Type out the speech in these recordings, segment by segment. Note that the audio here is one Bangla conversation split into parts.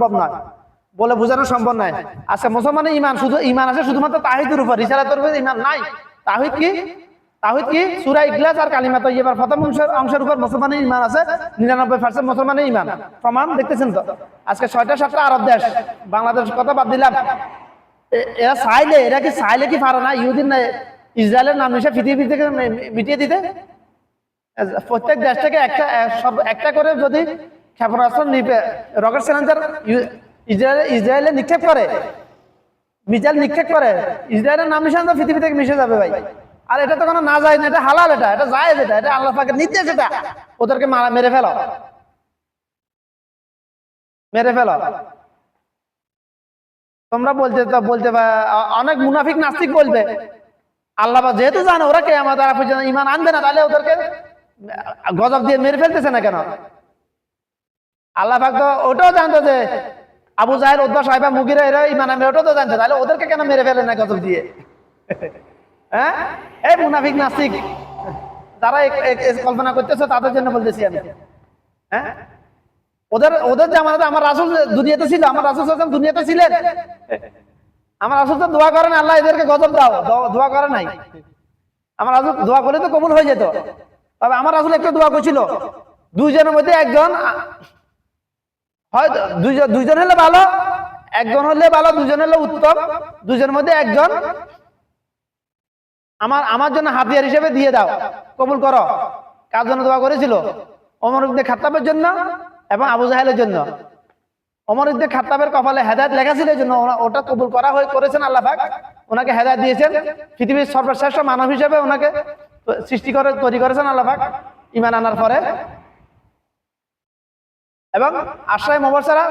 সম্ভব নয়। বলে বোঝানো সম্ভব নয়। আচ্ছা মুসলমানের ইমান শুধু ইমান আছে, শুধুমাত্র তাহিদের উপর, রিসালাতের উপর ইমান নাই। তাহিদ কি? তাহিদ কি? সুরা ইগলাস আর কালিমা তৈবার প্রথম অংশের উপর মুসলমানের ইমান আছে, নিরানব্বই পার্সেন্ট মুসলমানের ইমান প্রমাণ দেখতেছেন তো? আজকে ছয়টা সাতটা আরব দেশ, বাংলাদেশ কথা বাদ দিলাম। এরা চাইলে, এরা কি চাইলে কি পারে না? ইহুদিন না, ইসরায়েলের নাম নিশে পৃথিবী থেকে মিটিয়ে দিতে? প্রত্যেক দেশ থেকে একটা সব একটা করে যদি ক্ষেপণাস্ত্র নিপে রকেট সিলিন্ডার ইসরায়েলে ইসরায়েলে নিক্ষেপ করে। মিসাইল নিক্ষেপ করে। ইসরায়েলের নাম নিশান তো পৃথিবী থেকে মিশে যাবে ভাই। আর এটা তো কোনো না যায় না, এটা হালাল এটা এটা যায় এটা এটা আল্লাহ পাকের নির্দেশ এটা। ওদেরকে মারা, মেরে ফেলো। মেরে ফেলো। তোমরা বলতে তো বলতে অনেক মুনাফিক নাস্তিক বলবে। আল্লাহ পাক যেহেতু জানে, ওরা কে আমার দ্বারা ইমান আনবে না, তাহলে ওদেরকে গজব দিয়ে মেরে ফেলতেছে না কেন? আল্লাহ পাক তো ওটাও জানতো যে আবু জাহের উদ্দা সাহেবা মুগিরা, এরা ইমান আনবে, ওটাও তো জানতো। তাহলে ওদেরকে কেন মেরে ফেলে না গজব দিয়ে? হ্যাঁ? এই মুনাফিক, নাস্তিক, যারা কল্পনা করতেছে, তাদের জন্য বলতেছি আমি। হ্যাঁ? ওদের ওদের জামানাতে আমার রাসুল দুনিয়াতে ছিল, আমার রাসুল সাল্লাল্লাহু দুনিয়াতে ছিলেন। আমার রাসুল তো দোয়া করেন আল্লাহ এদেরকে গজব দাও। দোয়া করে নাই। আমার রাসুল দোয়া করলে তো কবুল হয়ে যেত। তবে আমার রাসুল একটা দোয়া করছিল। দুইজনের মধ্যে একজন আ, হয় দুইজন দুইজন হলে ভালো একজন হলে ভালো দুজন হলে উত্তম। দুজনের মধ্যে একজন আমার আমার জন্য হাতিয়ার হিসেবে দিয়ে দাও কবুল করো। কার জন্য দোয়া করেছিল? অমর ইবনে খাত্তাবের জন্য এবং আবু জাহেলের জন্য। অমর ইবনে খাত্তাবের কপালে হেদায়ত লেখা ছিল জন্য ওটা কবুল করা হয়ে করেছেন আল্লাহ পাক। ওনাকে হেদায়ত দিয়েছেন। পৃথিবীর সর্বশ্রেষ্ঠ মানব হিসেবে ওনাকে সৃষ্টি করে তৈরি করেছেন আল্লাহ পাক। ইমান আনার পরে এবং আশ্রয় মোবাসারা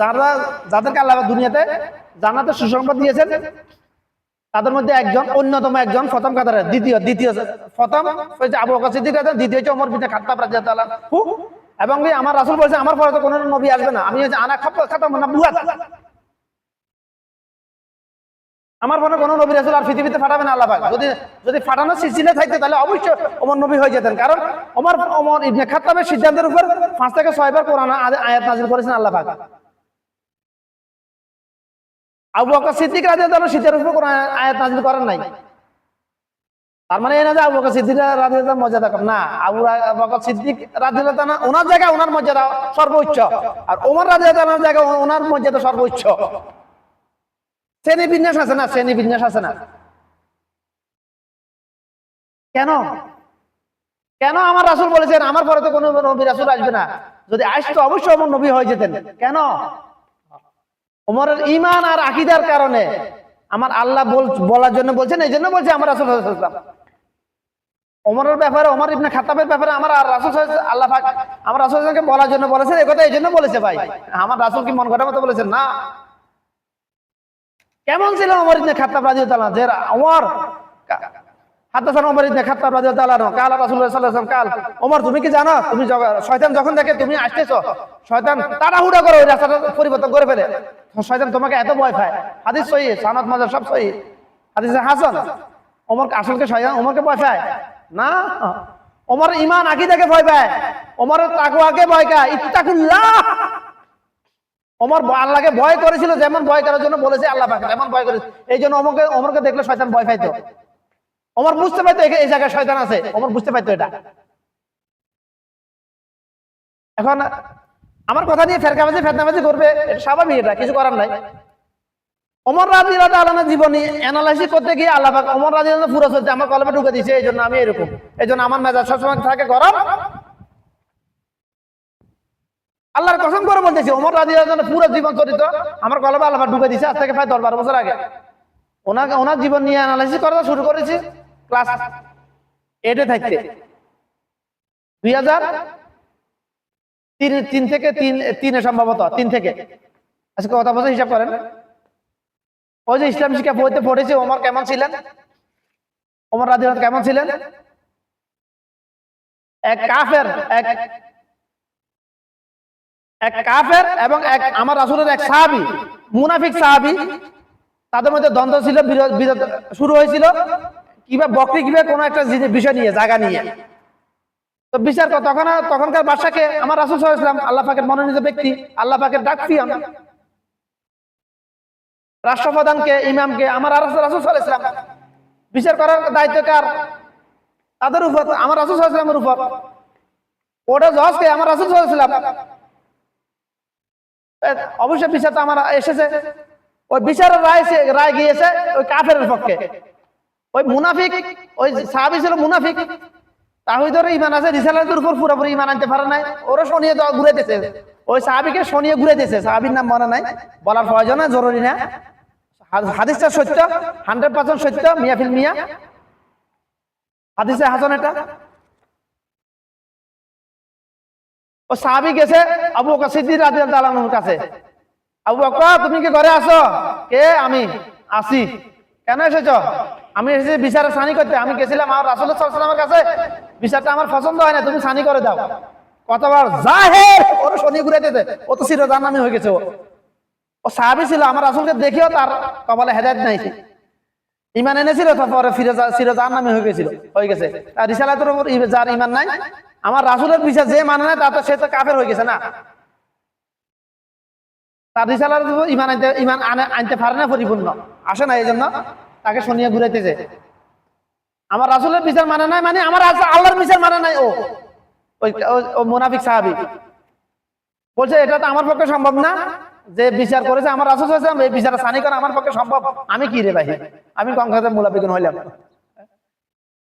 যারা যাদেরকে আল্লাহ দুনিয়াতে জানাতে সুসংবাদ দিয়েছেন, তাদের মধ্যে একজন, অন্যতম একজন প্রথম কাতারে দ্বিতীয় দ্বিতীয় প্রথম হয়েছে আবু বকর সিদ্দিক দ্বিতীয় হচ্ছে অমর বিন খাত্তাব রাদিয়াল্লাহু আনহু। এবং আমার রাসুল বলছে, আমার পরে তো কোনো নবী আসবে না। আমি হচ্ছে আনা খাতাম না, বুয়াত। আমার পরে কোনো নবী রাসূল আর পৃথিবীতে পাঠাবে না আল্লাহ যদি যদি পাঠানোর সিলসিলা থাকতো, তাহলে অবশ্যই ওমর নবী হয়ে যেতেন। কারণ ওমর ওমর ইবনে খাত্তাবের সিদ্ধান্তের উপর পাঁচ থেকে ছয়বার কোরআন আয়াত নাযিল করেছেন আল্লাহ পাক। আবু বকর সিদ্দিক শীতের উপর আয়াত করেন নাই। তার মানে এই না যে আবু বকর সিদ্দিক মর্যাদা কম। না, আবু বকর সিদ্দিক রাদিয়াল্লাহু আনহু ওনার জায়গায় ওনার মর্যাদা সর্বোচ্চ। আর ওমর রাদিয়াল্লাহু আনহুর জায়গায় ওনার মর্যাদা সর্বোচ্চ। শ্রেণি বিন্যাস আছে না? শ্রেণি বিন্যাস আছে না? কেন? কেন আমার রাসূল বলেছেন, আমার পরে তো কোনো নবী রাসূল আসবে না? যদি আসতো, অবশ্যই আমার নবী হয়ে যেতেন। কেন? ওমরের ইমান আর আকিদার কারণে আমার আল্লাহ বল- বলার জন্য বলছেন, এই জন্য বলছে আমার রাসুল সাল্লাল্লাহু ওমরের ব্যাপারে, ওমর ইবনে খাত্তাবের ব্যাপারে আমার আর রাসুল আল্লাহ পাক আমার রাসুল সাল্লাল্লাহু বলার জন্য বলেছেন, এই কথা এই জন্য বলেছে ভাই। আমার রাসুল কি মন করার মতো বলেছেন? না। কেমন ছিল ওমর ইবনে খাত্তাব রাদিয়াল্লাহু যে ওমর হাদাসান ওমর ইবনে খাত্তাব রাদিয়াল্লাহু কাল রাসূলুল্লাহ সাল্লাল্লাহু আলাইহি কাল, ওমর, তুমি কি জানো? তুমি শয়তান যখন দেখে তুমি আসতেছো, শয়তান তাড়াহুড়া করে ওই রাস্তাটা পরিবর্তন করে ফেলে। শয়তান তোমাকে এত ভয় পায়। হাদিস সহি সানাত মাজার সব সহি। হাদিস হাসান। ওমর আসলকে শয়তান ওমরকে ভয় পায়? না। ওমর ইমান আকীদাকে ভয় পায়। ওমরের তাকওয়াকে ভয় পায় ইত্তাকুল্লাহ! ওমর ব- আল্লাহকে ভয় করেছিল, যেমন ভয় করার জন্য বলেছে আল্লাহ পাক, যেমন ভয় করেছে এই জন্য ওমরকে ওমরকে দেখলে শয়তান ভয় পাইতো। ওমর বুঝতে এখা- এই জায়গায় শয়তান আছে, ওমর বুঝতে পারতো এটা। এখন আমার কথা নিয়ে ফেরকাবাজি, ফেতনাবাজি করবে স্বাভাবিক এটা, কিছু করার নাই। অমর রাজি আলানা জীবনী অ্যানালাইসিস করতে গিয়ে আল্লাহ পাক ওমর রাজি পুরো চলছে আমার কলমে ঢুকে দিয়েছে, এই জন্য আমি এরকম। এই জন্য আমার মেজাজ সবসময় থাকে গরম। আল্লাহর কসম করে বলতেছি, ওমর রাজি পুরো জীবন চরিত্র আমার কলমে আল্লাহ ঢুকে দিয়েছে আজ থেকে প্রায় দশ বারো বছর আগে। ওনাকে, ওনার জীবন নিয়ে অ্যানালাইসিস করা শুরু করেছি ক্লাস এইটে থাকতে। দুই হাজার তিন তিন থেকে তিন, তিনে সম্ভবত, তিন থেকে। আজকে কথা বছর হিসাব করেন। ওই যে ইসলাম শিক্ষা বইতে পড়েছি, ওমর কেমন ছিলেন? ওমর রাজি কেমন ছিলেন? এক কাফের, এক এক কাফের এবং এক আমার রাসূলের এক সাহাবী, মুনাফিক সাহাবী, তাদের মধ্যে দ্বন্দ্ব ছিল শুরু হয়েছিল। কীভাবে বকরি, কীভাবে কোনো একটা বিষয় নিয়ে, জায়গা নিয়ে। তো বিচার তখন তখনকার বাদশাকে আমার রাসুল সাল্লাম আল্লাহ পাকের মনোনীত ব্যক্তি, আল্লাহ পাকের ডাক পিয়ন রাষ্ট্রপ্রধানকে, ইমামকে, আমার রাসুল সাল্লাম বিচার করার দায়িত্ব কার? তাদের উপর, আমার রাসুল সাল্লামের উপর। ওটা জজকে আমার রাসুল সাল্লাম অবশ্যই বিচার তো আমার এসেছে। ওই বিচারের রায় রায় গিয়েছে ওই কাফের পক্ষে। ওই মুনাফিক ওই সাহাবি ছিল মুনাফিক। তাহিদের ইমান আছে রিসালাতের উপর পুরোপুরি ইমান আনতে পারে নাই। ওরা শনিয়ে ঘুরে দিয়েছে। ওই সাহাবিকে শনিয়ে ঘুরে সাহাবির নাম মনে নাই। বলার প্রয়োজন না, জরুরি না। হাদিসটা সত্য হান্ড্রেড পার্সেন্ট সত্য মিয়াফিল মিয়া। হাদিসে হাসান এটা। ও সাহাবি গেছে, আবু বকর সিদ্দিক রাদিয়াল্লাহু কাছে। আবু বকর, তুমি কি ঘরে আসো কে? আমি। আসি। কেন এসেছ? আমি এসেছি বিচারে সানি করতে। আমি গেছিলাম আমার রাসূল আলাইহি কাছে। বিচারটা আমার পছন্দ হয় না, তুমি সানি করে দাও। কতবার জাহের, ওর শনি ঘুরে দিতে। ও তো সিরোজান নামে হয়ে গেছে ও। সাহাবি ছিল, আমার রাসূলকে দেখিও তার কপালে হেদায়েত নাই। ইমান এনেছিল, তারপরে ফিরোজা সিরোজান নামে হয়ে গেছিল, হয়ে গেছে। রিসালাতের উপর যার ইমান নাই আমার রাসূলের বিচার যে মানে না, তা তো সে তো কাফের হয়ে গেছে না। তার রিসালার ইমান আনতে ইমান আনে- আনতে পারে না পরিপূর্ণ। আসে না এই জন্য তাকে শুনিয়ে ঘুরাইতেছে। আমার রাসূলের বিচার মানে নাই মানে আমার আল্লাহর বিচার মানে নাই ও। ওই মুনাফিক সাহাবী। বলছে, এটা তো আমার পক্ষে সম্ভব না যে বিচার করেছে আমার রাসূল এই বিচার সানি করা আমার পক্ষে সম্ভব। আমি কি রে ভাই? আমি কম খাতে হইলাম।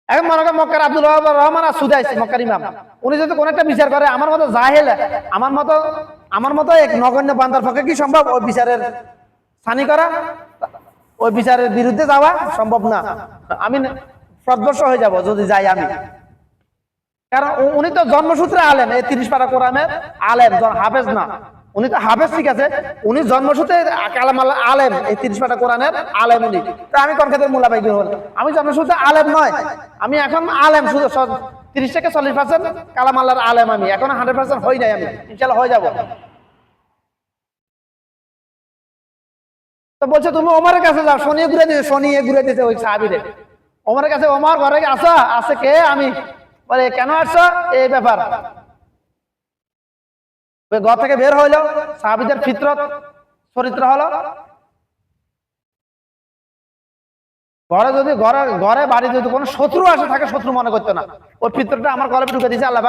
এখন মনে করেন মক্কার আব্দুল রহমান আর সুদাইস, মক্কার ইমাম। উনি যদি কোন একটা বিচার করে, আমার মতো জাহেল, আমার মতো আমার মতো এক নগণ্য বান্দার পক্ষে কি সম্ভব? ওই বিচারের সানি করা, ওই বিচারের বিরুদ্ধে যাওয়া সম্ভব না। আমি সদস্য হয়ে যাব যদি যাই আমি। কারণ উনি তো জন্মসূত্রে আলেন এই তিরিশ পারা কোরআনের আলেন হাফেজ না। উনি তো হাফেজ ঠিক আছে। উনি জন্মসূত্রে কালাম আল- আলেম, এই তিরিশ পারা কোরআনের আলেম উনি। তা আমি কনকাতের মুলাবাই হল? আমি জন্মসূত্রে আলেম নয়। আমি এখন আলেম শুধু তিরিশ থেকে চল্লিশ পার্সেন্ট কালাম আল্লাহর আলেম আমি। এখন হান্ড্রেড পার্সেন্ট হই নাই আমি। ইনশাল্লাহ হয়ে যাব। তো বলছে, তুমি ওমারের কাছে যাও। শনিয়ে ঘুরে দিতে শনিয়ে ঘুরে দিতে ওই সাহাবিরে। ওমারের কাছে, ওমার ঘরে আসো আছে কে? আমি। বলে, কেন আসছো? এই ব্যাপার। ওই ঘর থেকে বের হইল, সাহাবিদের ফিতরত চরিত্র হলো। ঘরে যদি, ঘরে ঘরে বাড়ি যদি কোনো শত্রু আসে থাকে শত্রু মনে করতো না। ওই ফিতরটা আমার ঘরে ঢুকে দিয়েছে আল্লাহ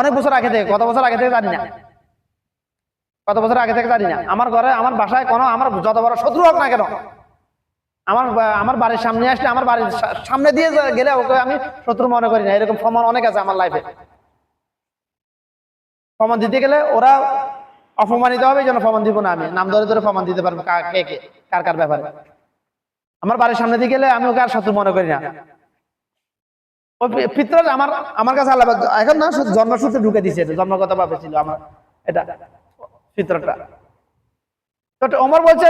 অনেক বছর আগে থেকে, কত বছর আগে থেকে জানি না। কত বছর আগে থেকে জানি না। আমার ঘরে, আমার বাসায় কোনো, আমার যত বড় শত্রু হোক না কেন, আমার আমার বাড়ির সামনে আসলে আমার বাড়ির সামনে দিয়ে গেলে ওকে আমি শত্রু মনে করি না। এরকম প্রমাণ অনেক আছে আমার লাইফে প্রমাণ দিতে গেলে ওরা অপমানিত হবে যেন প্রমাণ দিব না আমি। নাম ধরে ধরে প্রমাণ দিতে পারব কা- কে কার কার ব্যাপারে। আমার বাড়ির সামনে দিয়ে গেলে আমি ওকে আর শত্রু মনে করি না। ওই পি- আমার আমার কাছে আল্লাহ এখন না জন্মসূত্রে ঢুকে দিছে, এটা জন্মগত ভাবে ছিল আমার, এটা পিতরটা ওমর বলছে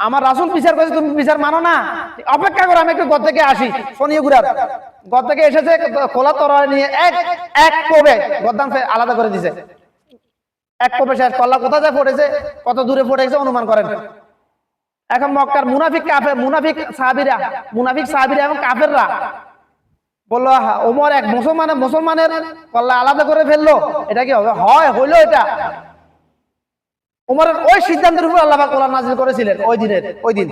আমার রাসুল বিচার করেছে, তুমি বিচার মানো না। অপেক্ষা করো, আমি একটু ঘর থেকে আসি। শনিয়ে ঘুরার ঘর থেকে এসেছে, খোলা তরয় নিয়ে এক এক কোবে গদ্দাম আলাদা করে দিছে। এক কোবে শেষ কল্লা কোথা যায় পড়েছে কত দূরে পড়েছে অনুমান করেন। এখন মক্কার মুনাফিক কাফে মুনাফিক সাহাবিরা মুনাফিক সাহাবিরা এবং কাফেররা বলল ওমর এক মুসলমানের মুসলমানের কল্লা আলাদা করে ফেলল। এটা কি হবে? হয়, হইল এটা। উমরের ওই সিদ্ধান্তের উপর আল্লাহ কোরআন নাজিল করেছিলেন, ওই দিনের, ওই দিন।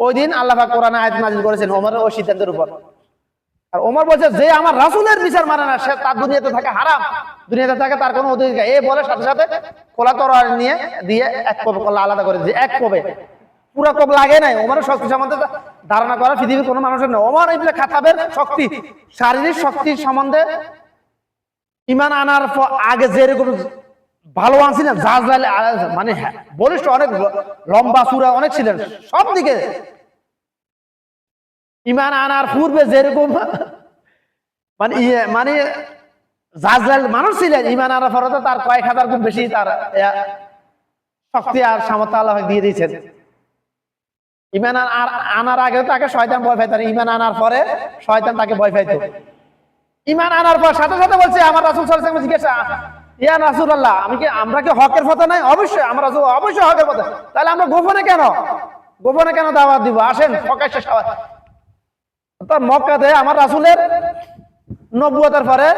ওই দিন আল্লাহ কোরআন আয়াত নাজিল করেছেন ওমরের ওই সিদ্ধান্তের উপর। আর ওমর বলছে, যে আমার রাসূলের বিচার মানে না, সে তার দুনিয়াতে থাকে হারাম। দুনিয়াতে থাকে তার কোনো অধিকার এই বলে সাথে সাথে কোলা তরোয়ার নিয়ে দিয়ে এক কোপ কলা আলাদা করে দিয়ে এক কোপে। পুরো কোপ লাগে নাই। ওমরের শক্তি সম্বন্ধে ধারণা করা পৃথিবীর কোনো মানুষের নয় ওমর ইবনে খাতাবের শক্তি, শারীরিক শক্তি সম্বন্ধে ইমান আনার আগে যেরকম ভালো আনছি না যা মানে হ্যাঁ, বলিষ্ঠ অনেক লম্বা সুরা অনেক ছিলেন সব দিকে ইমান আনার পূর্বে যেরকম মানে ইয়ে মানে জাজলাল মানুষ ছিলেন ইমান আনার পরে তো তার কয়েক হাজার গুণ বেশি তার শক্তি আর সামর্থ্য আল্লাহ দিয়ে দিয়েছেন ইমান আর আনার আগে তাকে শয়তান ভয় পাইত না। ইমান আনার পরে শয়তান তাকে ভয় পাইতো ইমান আনার পর সাথে সাথে বলছে আমার রাসুল সাল্লাল্লাহু জিজ্ঞাসা ইয়া আমি কি আমরা কি হকের পথে নাই? অবশ্যই, আমরা অবশ্যই হকের পথে তাহলে আমরা গোপনে কেন? গোপনে কেন দাওয়াত দিব? আসেন, প্রকাশ্যে সবাই। তো মক্কাতে আমার রাসূলের নব্বতের পরে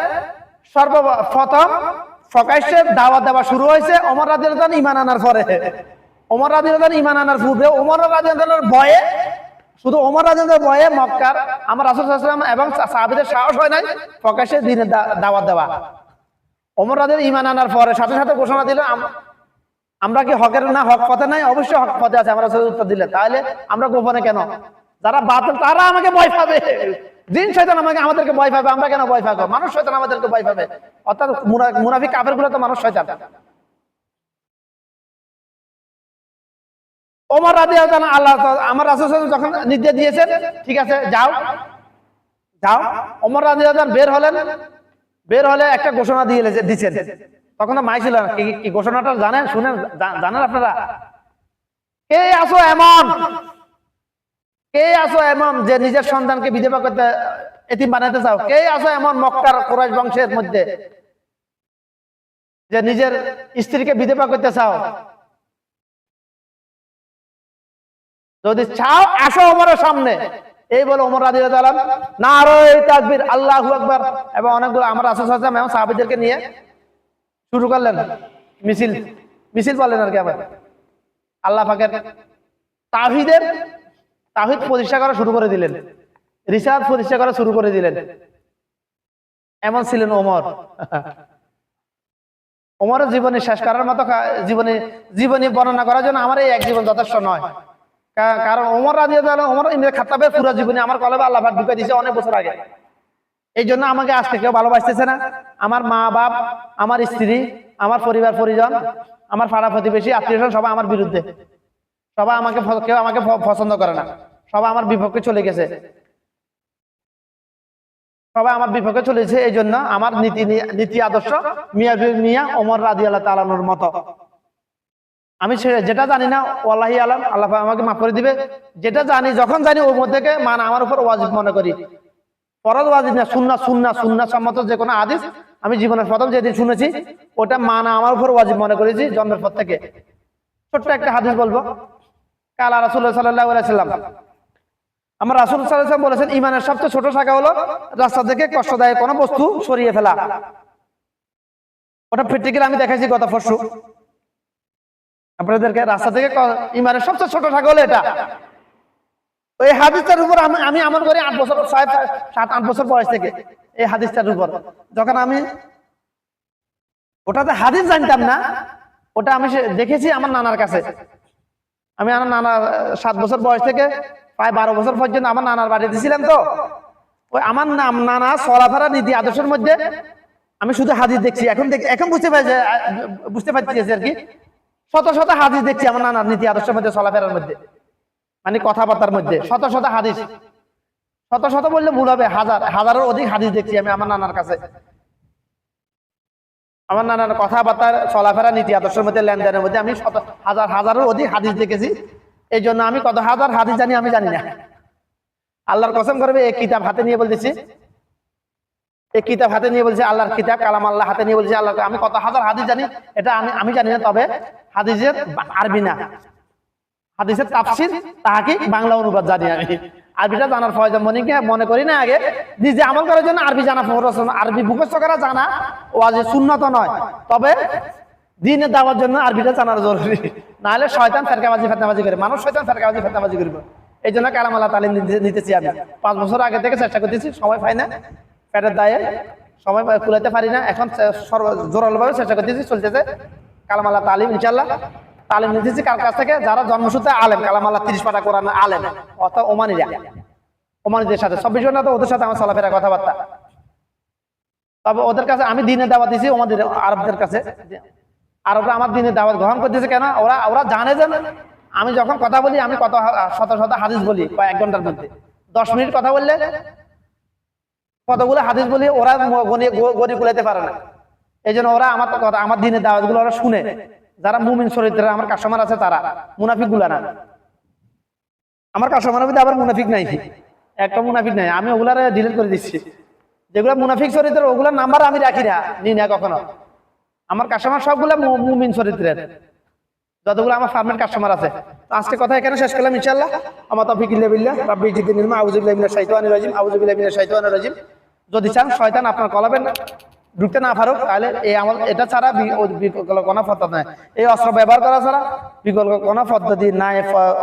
সর্বপ্রথম দাওয়াত দেওয়া শুরু হয়েছে অমর রাজিয়ান ইমান আনার পরে। ওমর রাজিয়ান ইমান আনার পূর্বে ওমর রাজিয়ানের ভয়ে, শুধু অমর রাজিয়ানের ভয়ে মক্কার আমার রাসুল এবং সাহাবিদের সাহস হয় নাই প্রকাশ্যে দিনে দাওয়াত দেওয়া। ওমর রাজিয়ান ইমান আনার পরে সাথে সাথে ঘোষণা আম- আমরা কি হকের না, হক পথে নাই? অবশ্যই হক পথে আছে, আমরা উত্তর দিলেন তাহলে আমরা গোপনে কেন? যারা বাতিল, তারা আমাকে ভয় পাবে। দিন শয়তান আমাকে, আমাদেরকে ভয় পাবে। আমরা কেন ভয় পাবো? মানুষ শয়তান আমাদেরকে ভয় পাবে। অর্থাৎ মুনা- মুনাফিক কাফেরগুলো তো মানুষ শয়তান। ওমর রাজি আল্লাহ আমার রাসূল যখন নির্দেশ দিয়েছেন, ঠিক আছে, যাও যাও, ওমর রাজি বের হলেন। বের হলে একটা ঘোষণা দিয়ে দিচ্ছেন তখন তো মাই ছিল কি ঘোষণাটা জানেন? শুনেন জানেন আপনারা? কে আসো এমন? কে আসো এমন যে নিজের সন্তানকে বিধবা করতে এতিম বানাতে চাও? কে আসো এমন মক্কার কোরাইশ বংশের মধ্যে যে নিজের স্ত্রীকে বিধবা করতে চাও? যদি চাও, আসো ওমরের সামনে। এই বলে ওমর রাজি আলাম না আরও এই তাকবীর, আল্লাহু আকবার। এবং অনেকগুলো আমার আলাইহি ওয়াসাল্লাম এবং সাহাবীদেরকে নিয়ে শুরু করলেন মিছিল। মিছিল বললেন আর কি আবার। আল্লাহ পাকের তাহিদের তাহিদ প্রতিষ্ঠা করা শুরু করে দিলেন। রিসাদ প্রতিষ্ঠা করা শুরু করে দিলেন। এমন ছিলেন ওমর। ওমরের জীবনে শেষ করার মতো জীবনে জীবনী বর্ণনা করার জন্য আমার এই এক জীবন যথেষ্ট নয়। কারণ ওমর রাজি ওমর ইমরে খাতাবের পুরো জীবনী আমার কলবে আল্লাহ ঢুকে দিয়েছে অনেক বছর আগে। এই জন্য আমাকে আজকে কেউ ভালোবাসতেছে না। আমার মা বাপ, আমার স্ত্রী, আমার পরিবার, পরিজন, আমার পাড়া প্রতিবেশী, আত্মীয় সবাই আমার বিরুদ্ধে। সবাই আমাকে কেউ আমাকে পছন্দ করে না। সবাই আমার বিপক্ষে চলে গেছে। সবাই আমার বিপক্ষে চলেছে। এই জন্য আমার নীতি নীতি আদর্শ মিয়া মিয়া ওমর রাজি আল্লাহ তালানোর মতো। আমি যেটা জানি না, ওয়াল্লাহি আলম, আল্লাহ আমাকে মাফ করে দিবে। যেটা জানি, যখন জানি, ওর মধ্যে মানে আমার উপর ওয়াজিব মনে করি। ফরজ ওয়াজিব না সুন্না সুন্না সুন্না সম্মত যে কোনো হাদিস আমি জীবনের প্রথম যেদিন শুনেছি, ওটা মানা আমার উপর ওয়াজিব মনে করেছি জন্মের পর থেকে। ছোট্ট একটা হাদিস বলব। কালা রাসুল্লাহ সাল্লাহ আমার রাসুল সাল্লাম বলেছেন, ইমানের সবচেয়ে ছোট শাখা হলো রাস্তা থেকে কষ্টদায়ক কোনো বস্তু সরিয়ে ফেলা। ওটা প্র্যাকটিক্যাল আমি দেখাইছি গত পরশু। আপনাদেরকে রাস্তা থেকে ইমানের সবচেয়ে ছোট হলো এটা। ওই হাদিসটার উপর আমি আমি আমল করি আট বছর সাত আট বছর বয়স থেকে এই হাদিসটার উপর। যখন আমি ওটাতে হাদিস জানতাম না ওটা আমি দেখেছি আমার নানার কাছে। আমি আমার নানা সাত বছর বয়স থেকে প্রায় বারো বছর পর্যন্ত আমার নানার বাড়িতে ছিলাম তো। ওই আমার নাম নানা চলাফেরা নীতি আদর্শের মধ্যে আমি শুধু হাদিস দেখছি। এখন দেখ এখন বুঝতে পারছি বুঝতে পারছি আর কি শত শত হাদিস দেখছি আমার নানার নীতি আদর্শের মধ্যে, চলাফেরার মধ্যে। মানে কথাবার্তার মধ্যে। শত শত হাদিস। শত শত বললে ভুল হবে। হাজার, হাজারের অধিক হাদিস দেখছি আমি আমার নানার কাছে। আমার নানার কথাবার্তার চলাফেরা, নীতি আদর্শের মধ্যে, লেনদেনের মধ্যে আমি শত, হাজার, হাজারের অধিক হাদিস দেখেছি। এই জন্য আমি কত হাজার হাদিস জানি আমি জানি না। আল্লাহর কসম করবে, এই কিতাব হাতে নিয়ে বলতেছি। এই কিতাব হাতে নিয়ে বলছি আল্লাহর কিতাব, কালাম আল্লাহ হাতে নিয়ে বলছি আল্লাহ আমি কত হাজার হাদিস জানি, এটা আমি আমি জানি না, তবে হাদিসের আরবি না। হাদিসের তাফসির তাহাকে বাংলা অনুবাদ জানি আমি। আরবিটা জানার প্রয়োজন মনে কি মনে করি না আগে? নিজে আমল করার জন্য আরবি জানা প্রয়োজন আরবি মুখস্থ করা জানা ও আজ শূন্যত নয়। তবে দিনে দেওয়ার জন্য আরবিটা জানার জরুরি। নাহলে শয়তান ফেরকাবাজি, ফেতনাবাজি করে। মানুষ শয়তান ফেরকাবাজি, ফেতনাবাজি করবে। এই জন্য কালাম আল্লাহ তালিম নিতেছি আমি। পাঁচ বছর আগে থেকে চেষ্টা করতেছি, সময় পাই না। পেটের দায়ে সময় কুলাইতে পারি না। এখন সর্ব জোরালোভাবে চেষ্টা করতেছি, চলতেছে। কালাম আল্লাহ তালিম ইনশাল্লাহ তালিম নিতেছি কার কাছ থেকে? যারা জন্মসূত্রে আলেম কালাম আল্লাহ তিরিশ পাটা কোরআন আলেম অর্থাৎ ওমানিরা। ওমানিদের সাথে। চব্বিশ ঘণ্টা তো ওদের সাথে আমার চলাফেরা, কথাবার্তা। তবে ওদের কাছে আমি দিনে দাওয়াত দিছি ওমাদের আরবদের কাছে। আরবরা আমার দিনে দাওয়াত গ্রহণ করতেছে কেন? ওরা ওরা জানে যে আমি যখন কথা বলি, আমি কত শত শত হাদিস বলি, কয়েক ঘণ্টার মধ্যে। দশ মিনিট কথা বললে কতগুলো হাদিস বলি ওরা ম- গনি গ- গনি কুলাইতে পারে না। এই জন্য ওরা আমার কথা আমার দিনের দাওয়াতগুলো ওরা শুনে। যারা মুমিন চরিত্রের আমার কাস্টমার আছে তারা। মুনাফিকগুলা না। আমার কাস্টমারের মধ্যে আবার মুনাফিক নাই। একটা মুনাফিক নাই। আমি ওগুলার ডিলিট করে দিচ্ছি। যেগুলো মুনাফিক চরিত্রের, ওগুলার নাম্বার আমি রাখি না। নি না কখনো। আমার কাস্টমার সবগুলো মুমিন চরিত্রের। যতগুলো আমার ফার্মের কাস্টমার আছে। আজকে কথা এখানে শেষ করলাম ইনশাল্লাহ আমার তফিক ইল্লা বিল্লাহ। রাব্বি জিদ্দিন ইলমা আউযু বিল্লাহি মিনাশ শাইতানির রাজিম, আউযু বিল্লাহি মিনাশ শাইতানির রাজিম। যদি চান, শয়তান আপনার কলাবেন ঢুকতে না পারুক, তাহলে এই আমল, এটা ছাড়া কোনো পদ্ধতি নাই। এই অস্ত্র ব্যবহার করা ছাড়া বিকল্প কোনো পদ্ধতি নাই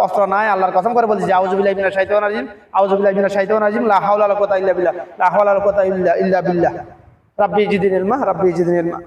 অস্ত্র নাই। আল্লাহর কসম করে বলছি যে আউজুবিল্লাহ মিনাশ শাইতানির নাজিম আউজুবিল্লাহ মিনাশ শাইতানির নাজিম লাহাউল আলকতা ইল্লা বিল্লাহ লাহাউল আলকতা ইল্লা ইল্লা বিল্লাহ। রাব্বি জিদিন ইলমা রাব্বি জিদিন ইলমা